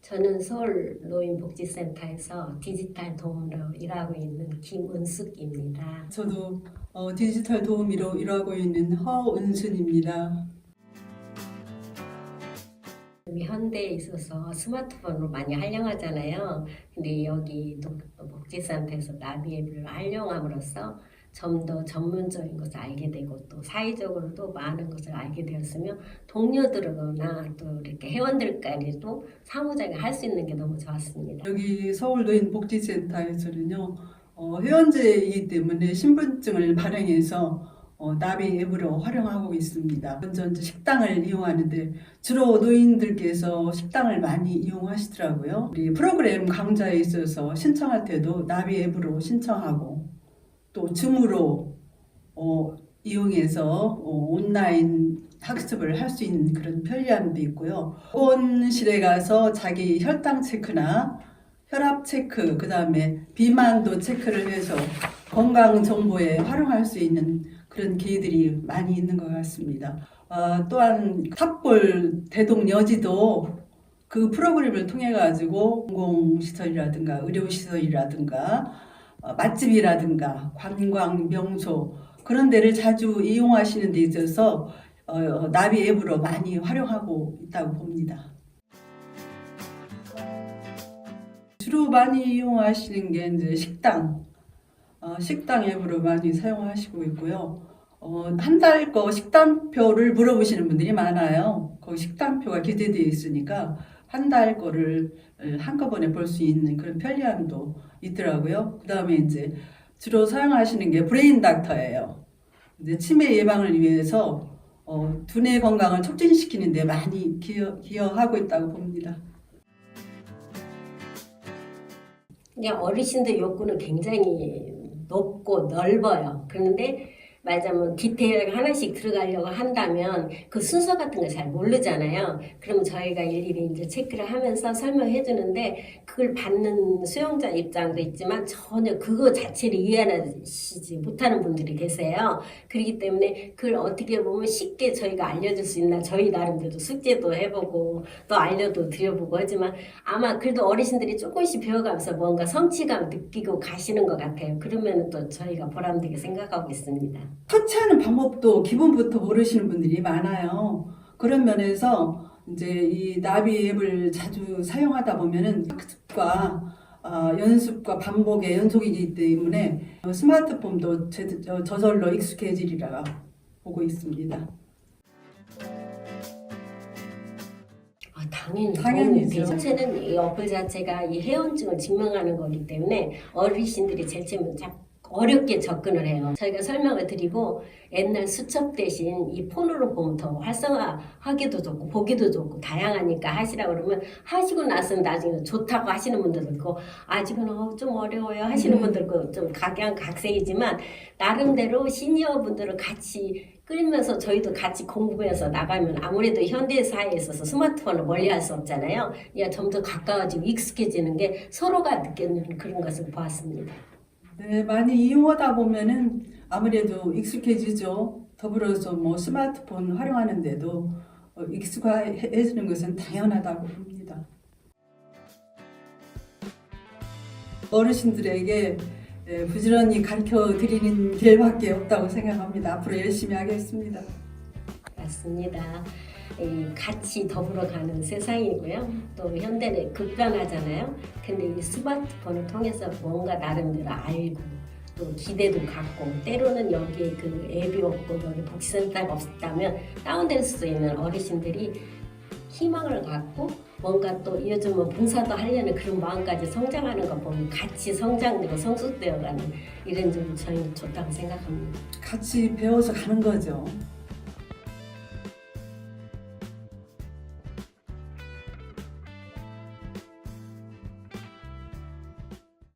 저는 서울 노인복지센터에서 디지털 도움으로 일하고 있는 김은숙입니다. 저도 어, 디지털 도우미로 일하고 있는 허은순입니다. 현대에 있어서 스마트폰으로 많이 활용하잖아요. 근데 여기 노- 복지센터에서 나비 앱을 활용함으로써 좀 더 전문적인 것을 알게 되고 또 사회적으로도 많은 것을 알게 되었으며 동료들거나 또 이렇게 회원들까지도 상호작용 할수 있는 게 너무 좋았습니다. 여기 서울 노인복지센터에서는요 어, 회원제이기 때문에 신분증을 발행해서 어, 나비 앱으로 활용하고 있습니다. 먼저 식당을 이용하는데 주로 노인들께서 식당을 많이 이용하시더라고요. 우리 프로그램 강좌에 있어서 신청할 때도 나비 앱으로 신청하고 또 줌으로 어, 이용해서 어, 온라인 학습을 할 수 있는 그런 편리함도 있고요. 보건실에 가서 자기 혈당 체크나 혈압 체크, 그 다음에 비만도 체크를 해서 건강 정보에 활용할 수 있는 그런 기회들이 많이 있는 것 같습니다. 어, 또한 탑골 대동 여지도 그 프로그램을 통해 가지고 공공시설이라든가 의료시설이라든가 어, 맛집이라든가 관광 명소 그런 데를 자주 이용하시는 데 있어서 어, 어, 나비 앱으로 많이 활용하고 있다고 봅니다. 주로 많이 이용하시는 게 이제 식당, 어, 식당 앱으로 많이 사용하시고 있고요. 어, 한 달 거 식단표를 물어보시는 분들이 많아요. 거기 식단표가 기재되어 있으니까 한 달 거를 한꺼번에 볼 수 있는 그런 편리함도 있더라고요. 그 다음에 이제 주로 사용하시는 게 브레인 닥터예요. 이제 치매 예방을 위해서 어, 두뇌 건강을 촉진시키는 데 많이 기여, 기여하고 있다고 봅니다. 어르신들 욕구는 굉장히 높고 넓어요. 그런데 말하자면 디테일하게 하나씩 들어가려고 한다면 그 순서 같은 걸 잘 모르잖아요. 그러면 저희가 일일이 이제 체크를 하면서 설명해 주는데 그걸 받는 수용자 입장도 있지만 전혀 그거 자체를 이해하시지 못하는 분들이 계세요. 그렇기 때문에 그걸 어떻게 보면 쉽게 저희가 알려줄 수 있나 저희 나름대로 숙제도 해보고 또 알려도 드려보고 하지만 아마 그래도 어르신들이 조금씩 배워가면서 뭔가 성취감 느끼고 가시는 것 같아요. 그러면 또 저희가 보람되게 생각하고 있습니다. 터치하는 방법도 기본부터 모르시는 분들이 많아요. 그런 면에서 이제 이 나비 앱을 자주 사용하다 보면은 학습과 어, 연습과 반복의 연속이기 때문에 어, 스마트폰도 제- 저- 저절로 익숙해지리라 보고 있습니다. 아, 당연히 당연히죠. 자체는 이 어플 자체가 이 회원증을 증명하는 거기 때문에 어르신들이 제일 참 어렵게 접근을 해요. 저희가 설명을 드리고 옛날 수첩 대신 이 폰으로 보면 더 활성화하기도 좋고 보기도 좋고 다양하니까 하시라 그러면 하시고 나서는 나중에 좋다고 하시는 분들도 있고 아직은 어, 좀 어려워요 하시는 음. 분들 있고 좀 각양각색이지만 나름대로 시니어 분들을 같이 끌면서 저희도 같이 공부해서 나가면 아무래도 현대 사회에 있어서 스마트폰을 멀리할 수 없잖아요. 야, 좀더 가까워지고 익숙해지는 게 서로가 느끼는 그런 것을 보았습니다. 네, 많이 이용하다 보면은 아무래도 익숙해지죠. 더불어서 뭐 스마트폰 활용하는데도 어, 익숙해지는 것은 당연하다고 봅니다. 어르신들에게 예, 부지런히 가르쳐 드리는 길밖에 없다고 생각합니다. 앞으로 열심히 하겠습니다. 맞습니다. 이 같이 더불어 가는 세상이고요. 또 현대는 급변하잖아요. 근데 이 스마트폰을 통해서 뭔가 나름대로 알고 또 기대도 갖고 때로는 여기에 그 앱이 없고 여기 복지센터가 없다면 다운될 수 있는 어르신들이 희망을 갖고 뭔가 또 요즘은 봉사도 하려는 그런 마음까지 성장하는 거 보면 같이 성장되고 성숙되어가는 이런 점이 저희는 좋다고 생각합니다. 같이 배워서 가는 거죠.